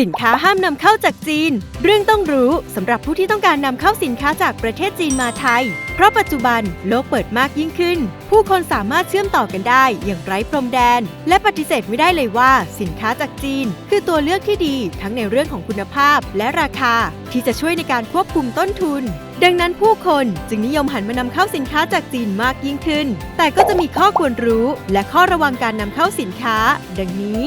สินค้าห้ามนำเข้าจากจีน เรื่องต้องรู้สำหรับผู้ที่ต้องการนำเข้าสินค้าจากประเทศจีนมาไทย เพราะปัจจุบันโลกเปิดมากยิ่งขึ้น ผู้คนสามารถเชื่อมต่อกันได้อย่างไร้พรมแดน และปฏิเสธไม่ได้เลยว่า สินค้าจากจีน คือตัวเลือกที่ดีทั้งในเรื่องของคุณภาพและราคา ที่จะช่วยในการควบคุมต้นทุน ดังนั้นผู้คนจึงนิยมหันมานำเข้าสินค้าจากจีนมากยิ่งขึ้น แต่ก็จะมีข้อควรรู้ และข้อระวังการนำเข้าสินค้า ดังนี้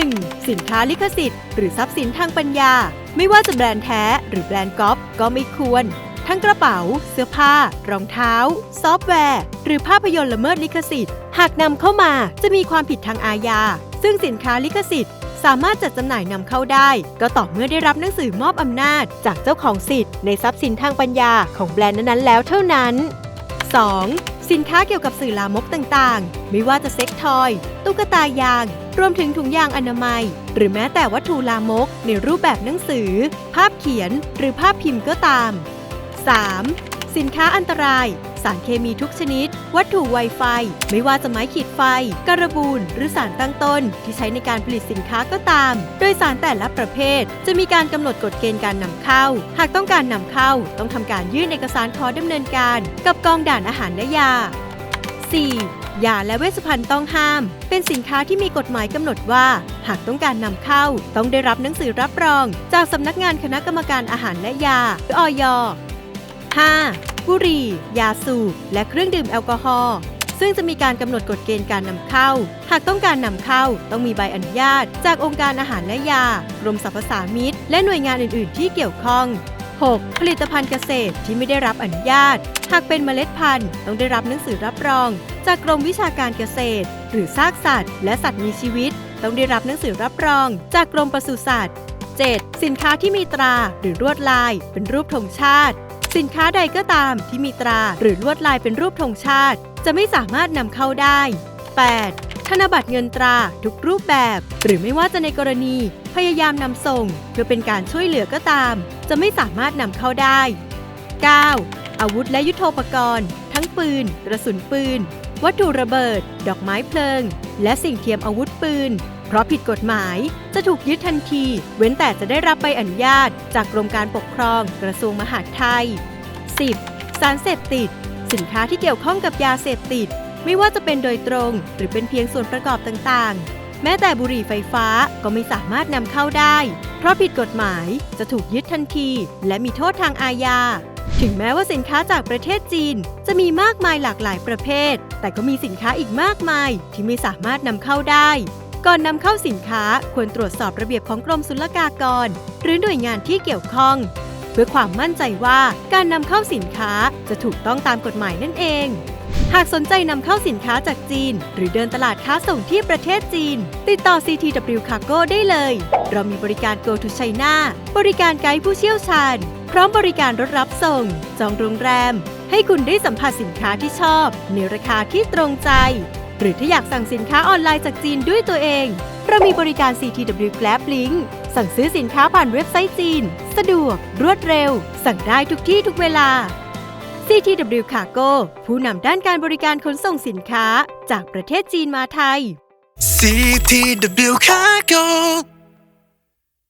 1. สินค้าลิขสิทธิ์ หรือทรัพย์สินทางปัญญา ไม่ว่าจะแบรนด์แท้ หรือแบรนด์ก๊อปก็ไม่ควร ทั้งกระเป๋า เสื้อผ้า รองเท้า ซอฟต์แวร์ หรือภาพยนตร์ละเมิดลิขสิทธิ์ หากนำเข้ามาจะมีความผิดทางอาญาซึ่งสินค้าลิขสิทธิ์ สามารถจัดจำหน่ายนำเข้าได้ ก็ต่อเมื่อได้รับหนังสือมอบอำนาจ จากเจ้าของสิทธิ์ในทรัพย์สินทางปัญญาของแบรนด์นั้นๆแล้วเท่านั้น 2. สินค้าเกี่ยวกับสื่อลามกต่างๆ ไม่ว่าจะเซ็กทอย ตุ๊กตายาง รวมถึงถุงยางอนามัย หรือแม้แต่วัตถุลามก ในรูปแบบหนังสือ ภาพเขียน หรือภาพพิมพ์ก็ตาม 3. สินค้าอันตราย สารเคมีทุกชนิด วัตถุไวไฟ ไม่ว่าจะไม้ขีดไฟ การบูน หรือสารตั้งต้น ที่ใช้ในการผลิตสินค้าก็ตาม โดยสารแต่ละประเภท จะมีการกำหนดกฎเกณฑ์การนำเข้า หากต้องการนำเข้า ต้องทำการยื่นเอกสารขอดำเนินการ กับกองด่านอาหารและยา 4. ยาและเวชภัณฑ์ต้องห้าม เป็นสินค้าที่มีกฎหมายกำหนดว่า หากต้องการนำเข้า ต้องได้รับหนังสือรับรอง จากสำนักงานคณะกรรมการอาหารและยาหรืออย 5. บุหรี่ ยาสูบ และเครื่องดื่มแอลกอฮอล์ซึ่งจะมีการกำหนดกฎเกณฑ์การนำเข้า หากต้องการนำเข้า ต้องมีใบอนุญาต จากองค์การอาหารและยา กรมสรรพสามิตและหน่วยงานอื่น ๆ ที่เกี่ยวข้อง 6. ผลิตภัณฑ์เกษตรที่ไม่ได้รับอนุญาต หากเป็นเมล็ดพันธุ์ ต้องได้รับหนังสือรับรอง จากกรมวิชาการเกษตร หรือซากสัตว์ และสัตว์มีชีวิต ต้องได้รับหนังสือรับรอง จากกรมปศุสัตว์ 7. สินค้าที่มีตราหรือลวดลาย เป็นรูปธงชาติ สินค้าใดก็ตามที่มีตราหรือลวดลายเป็นรูปธงชาติ จะไม่สามารถนำเข้าได้ 8. ธนบัตรเงินตราทุกรูปแบบ หรือไม่ว่าจะในกรณี พยายามนำส่ง เพื่อเป็นการช่วยเหลือก็ตาม จะไม่สามารถนำเข้าได้ 9. อาวุธและยุโทโธปกรณ์ ทั้งปืน กระสุนปืน วัตถุระเบิด ดอกไม้เพลิง และสิ่งเทียมอาวุธปืน เพราะผิดกฎหมายจะถูกยึดทันที เว้นแต่จะได้รับใบอนุญาต จากกรมการปกครองกระทรวงมหาดไทย 10. สารเสพติด สินค้าที่เกี่ยวข้องกับยาเสพติด ไม่ว่าจะเป็นโดยตรง หรือเป็นเพียงส่วนประกอบต่างๆ แม้แต่บุหรี่ไฟฟ้าก็ไม่สามารถนำเข้าได้ เพราะผิดกฎหมายจะถูกยึดทันที และมีโทษทางอาญาถึงแม้ว่าสินค้าจากประเทศจีน จะมีมากมายหลากหลายประเภท แต่ก็มีสินค้าอีกมากมายที่ไม่สามารถนำเข้าได้ ก่อนนำเข้าสินค้าควรตรวจสอบระเบียบของกรมศุลกากร หรือหน่วยงานที่เกี่ยวข้อง เพื่อความมั่นใจว่าการนำเข้าสินค้าจะถูกต้องตามกฎหมายนั่นเอง หากสนใจนำเข้าสินค้าจากจีน หรือเดินตลาดค้าส่งที่ประเทศจีน ติดต่อ CTW Cargo ได้เลย เรามีบริการ Go to China บริการไกด์ผู้เชี่ยวชาญ พร้อมบริการรถรับส่ง จองโรงแรม ให้คุณได้สัมผัสสินค้าที่ชอบในราคาที่ตรงใจ หรือถ้าอยากสั่งสินค้าออนไลน์จากจีนด้วยตัวเอง เรามีบริการ CTW Grab Link สั่งซื้อสินค้าผ่านเว็บไซต์จีน สะดวก รวดเร็ว สั่งได้ทุกที่ทุกเวลา CTW Cargo ผู้นำด้านการบริการขนส่งสินค้าจากประเทศจีนมาไทย CTW Cargo